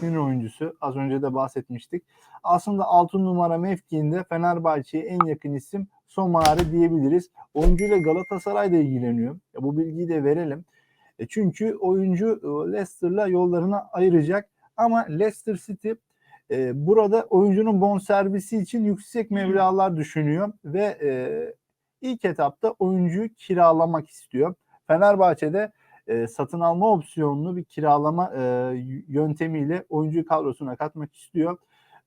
isminin oyuncusu. Az önce de bahsetmiştik. Aslında 6 numara mevkiinde Fenerbahçe'ye en yakın isim Somari diyebiliriz. Oyuncuyla Galatasaray'da ilgileniyor. Ya bu bilgiyi de verelim. E çünkü oyuncu e, Leicester'la yollarını ayıracak. Ama Leicester City e, burada oyuncunun bonservisi için yüksek mevlalar düşünüyor ve e, ilk etapta oyuncuyu kiralamak istiyor. Fenerbahçe'de e, satın alma opsiyonlu bir kiralama e, yöntemiyle oyuncuyu kadrosuna katmak istiyor.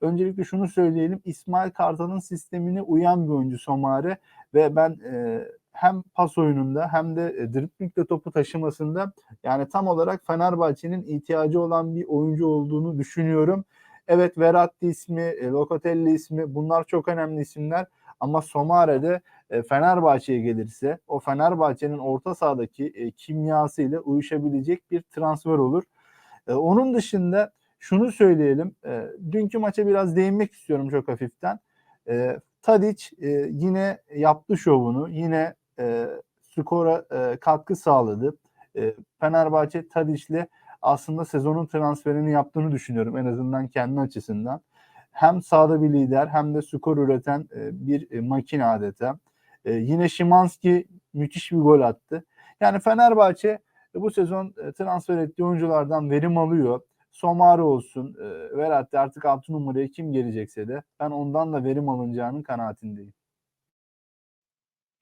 Öncelikle şunu söyleyelim. İsmail Kartal'ın sistemine uyan bir oyuncu Somare ve ben e, hem pas oyununda hem de e, driplingle topu taşımasında yani tam olarak Fenerbahçe'nin ihtiyacı olan bir oyuncu olduğunu düşünüyorum. Evet Verratti ismi, e, Locatelli ismi bunlar çok önemli isimler ama Somare'de e, Fenerbahçe'ye gelirse o Fenerbahçe'nin orta sahadaki e, kimyasıyla uyuşabilecek bir transfer olur. E, onun dışında şunu söyleyelim. E, dünkü maça biraz değinmek istiyorum çok hafiften. E, Tadic e, yine yaptı şovunu. Yine e, skora e, katkı sağladı. E, Fenerbahçe Tadic'le aslında sezonun transferini yaptığını düşünüyorum en azından kendi açısından. Hem sahada bir lider hem de skor üreten e, bir e, makine adeta. E, yine Şimanski müthiş bir gol attı. Yani Fenerbahçe bu sezon transfer ettiği oyunculardan verim alıyor. Somari olsun, e, Verratti artık 6 numaraya kim gelecekse de ben ondan da verim alınacağının kanaatindeyim.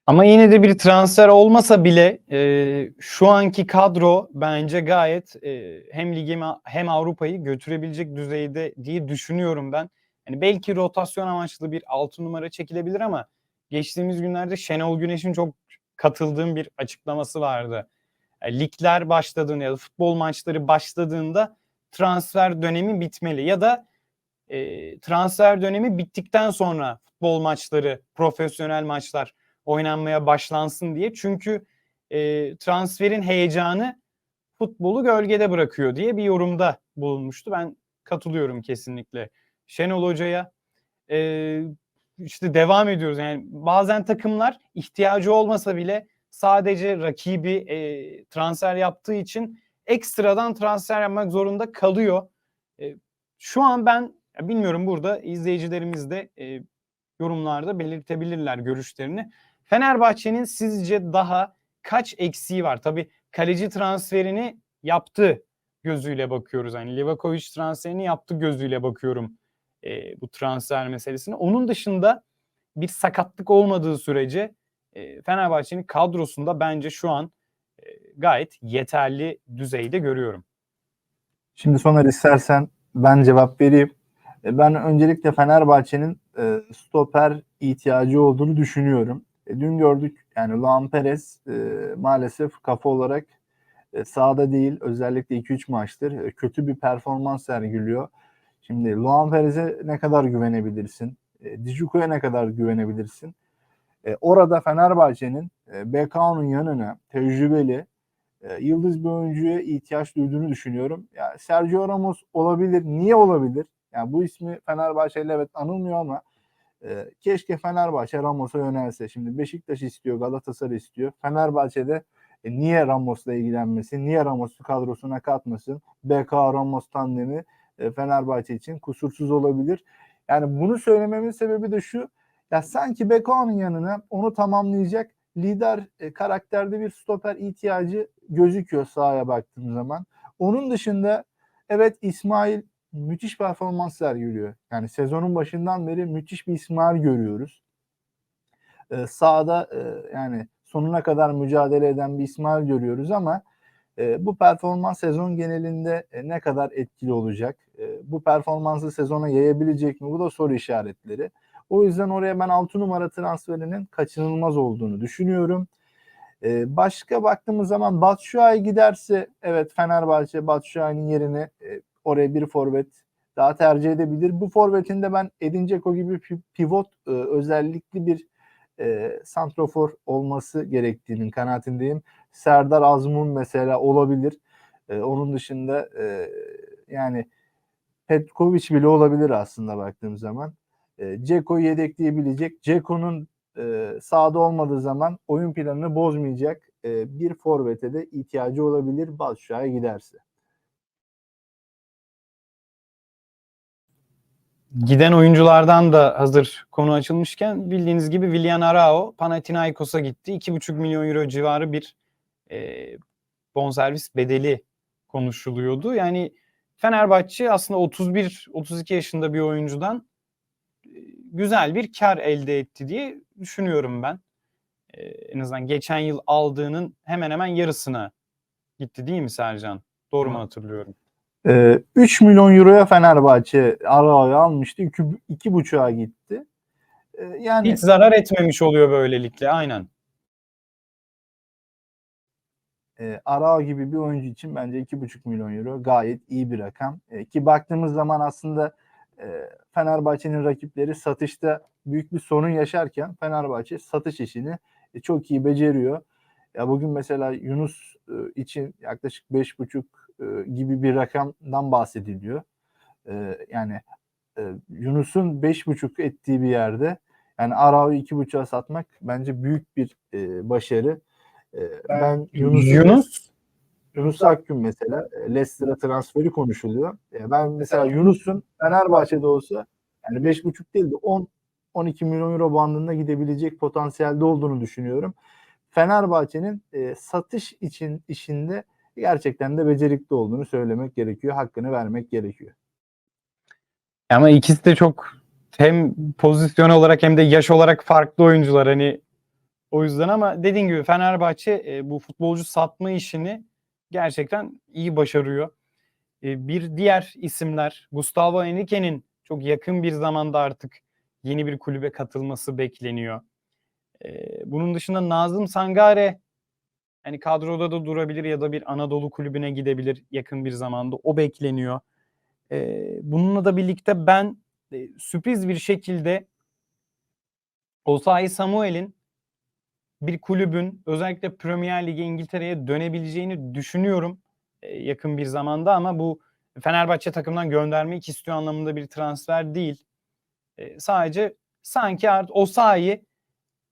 Ama yine de bir transfer olmasa bile e, şu anki kadro bence gayet e, hem ligi hem Avrupa'yı götürebilecek düzeyde diye düşünüyorum ben. Yani belki rotasyon amaçlı bir 6 numara çekilebilir ama geçtiğimiz günlerde Şenol Güneş'in çok katıldığım bir açıklaması vardı. Yani ligler başladığında ya da futbol maçları başladığında transfer dönemi bitmeli ya da e, transfer dönemi bittikten sonra futbol maçları, profesyonel maçlar oynanmaya başlansın diye. Çünkü e, transferin heyecanı futbolu gölgede bırakıyor diye bir yorumda bulunmuştu. Ben katılıyorum kesinlikle Şenol Hoca'ya. E, işte devam ediyoruz. Yani bazen takımlar ihtiyacı olmasa bile sadece rakibi e, transfer yaptığı için ekstradan transfer yapmak zorunda kalıyor. E, şu an ben bilmiyorum burada izleyicilerimiz de e, yorumlarda belirtebilirler görüşlerini. Fenerbahçe'nin sizce daha kaç eksiği var? Tabii kaleci transferini yaptı gözüyle bakıyoruz. Hani Livakovic transferini yaptı gözüyle bakıyorum e, bu transfer meselesine. Onun dışında bir sakatlık olmadığı sürece e, Fenerbahçe'nin kadrosunda bence şu an e, gayet yeterli düzeyde görüyorum. Şimdi Soner istersen ben cevap vereyim. E, ben öncelikle Fenerbahçe'nin e, stoper ihtiyacı olduğunu düşünüyorum. E, dün gördük yani Luan Perez e, maalesef kafa olarak e, sahada değil özellikle 2-3 maçtır e, kötü bir performans sergiliyor. Şimdi Luan Perez'e ne kadar güvenebilirsin? E, Dijuko'ya ne kadar güvenebilirsin? E, orada Fenerbahçe'nin e, BK'nın yanına tecrübeli e, yıldız bir oyuncuya ihtiyaç duyduğunu düşünüyorum. Ya Sergio Ramos olabilir. Niye olabilir? Yani bu ismi Fenerbahçe'yle evet anılmıyor ama e, keşke Fenerbahçe Ramos'a yönelse. Şimdi Beşiktaş istiyor, Galatasaray istiyor. Fenerbahçe'de e, niye Ramos'la ilgilenmesin? Niye Ramos'u kadrosuna katmasın? BK Ramos tandemi e, Fenerbahçe için kusursuz olabilir. Yani bunu söylememin sebebi de şu. Ya sanki Beko'nun yanına onu tamamlayacak lider e, karakterde bir stoper ihtiyacı gözüküyor sahaya baktığım zaman. Onun dışında evet İsmail müthiş performans sergiliyor. Yani sezonun başından beri müthiş bir İsmail görüyoruz. Ee, sahada e, yani sonuna kadar mücadele eden bir İsmail görüyoruz ama e, bu performans sezon genelinde e, ne kadar etkili olacak? E, bu performansı sezona yayabilecek mi? Bu da soru işaretleri. O yüzden oraya ben 6 numara transferinin kaçınılmaz olduğunu düşünüyorum. Ee, başka baktığımız zaman Batshuayi giderse evet Fenerbahçe Batshuayi'nin yerine e, oraya bir forvet daha tercih edebilir. Bu forvetin de ben Edin Dzeko gibi pivot e, özellikli bir e, santrofor olması gerektiğinin kanaatindeyim. Serdar Azmun mesela olabilir. E, onun dışında e, yani Petkovic bile olabilir aslında baktığım zaman. E, Ceko'yu yedekleyebilecek. Ceko'nun e, sahada olmadığı zaman oyun planını bozmayacak e, bir forvete de ihtiyacı olabilir Batshuayi giderse. Giden oyunculardan da hazır konu açılmışken bildiğiniz gibi Willian Arao Panathinaikos'a gitti. 2,5 milyon euro civarı bir e, bonservis bedeli konuşuluyordu. Yani Fenerbahçe aslında 31-32 yaşında bir oyuncudan e, güzel bir kar elde etti diye düşünüyorum ben. E, en azından geçen yıl aldığının hemen hemen yarısına gitti değil mi Sercan? Doğru mu Evet. hatırlıyorum? Ee, 3 milyon euroya Fenerbahçe Arao'yu almıştı. 2 2,5'a gitti. Ee, yani Hiç zarar etmemiş oluyor böylelikle aynen. e, Arao gibi bir oyuncu için bence 2,5 milyon euro gayet iyi bir rakam. E, ki baktığımız zaman aslında e, Fenerbahçe'nin rakipleri satışta büyük bir sorun yaşarken Fenerbahçe satış işini e, çok iyi beceriyor. Ya bugün mesela Yunus e, için yaklaşık 5,5 e, gibi bir rakamdan bahsediliyor. E, yani e, Yunus'un 5,5 ettiği bir yerde yani Arao'yu 2,5'a satmak bence büyük bir e, başarı. E, ben Yunus'u Yunus Yunus Akgün mesela e, Leicester'a transferi konuşuluyor. E, Ben mesela Yunus'un Fenerbahçe'de olsa yani 5,5 değil de 10 12 milyon euro bandında gidebilecek potansiyelde olduğunu düşünüyorum. Fenerbahçe'nin e, satış için işinde gerçekten de becerikli olduğunu söylemek gerekiyor. Hakkını vermek gerekiyor. Ama ikisi de çok hem pozisyon olarak hem de yaş olarak farklı oyuncular hani o yüzden ama dediğin gibi Fenerbahçe e, bu futbolcu satma işini gerçekten iyi başarıyor. E, bir diğer isimler Gustavo Henrique'nin çok yakın bir zamanda artık yeni bir kulübe katılması bekleniyor. E, bunun dışında Nazım Sangare hani kadroda da durabilir ya da bir Anadolu kulübüne gidebilir yakın bir zamanda. O bekleniyor. E, bununla da birlikte ben e, sürpriz bir şekilde Osayi Samuel'in bir kulübün özellikle Premier Lig'e İngiltere'ye dönebileceğini düşünüyorum e, yakın bir zamanda ama bu Fenerbahçe takımdan göndermek istiyor anlamında bir transfer değil. E, sadece sanki artık Osayi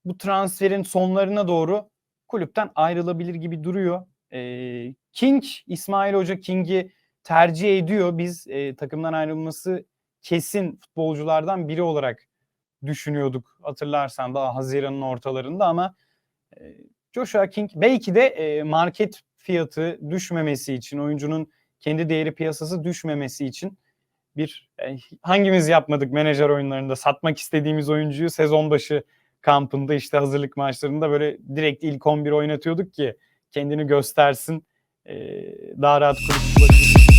bu transferin sonlarına doğru kulüpten ayrılabilir gibi duruyor. E, King, İsmail Hoca King'i tercih ediyor. Biz e, takımdan ayrılması kesin futbolculardan biri olarak düşünüyorduk. Hatırlarsan daha Haziran'ın ortalarında ama e, Joshua King belki de e, market fiyatı düşmemesi için, oyuncunun kendi değeri piyasası düşmemesi için bir e, hangimiz yapmadık menajer oyunlarında satmak istediğimiz oyuncuyu sezon başı kampında işte hazırlık maçlarında böyle direkt ilk 11 oynatıyorduk ki kendini göstersin e, daha rahat kulüp.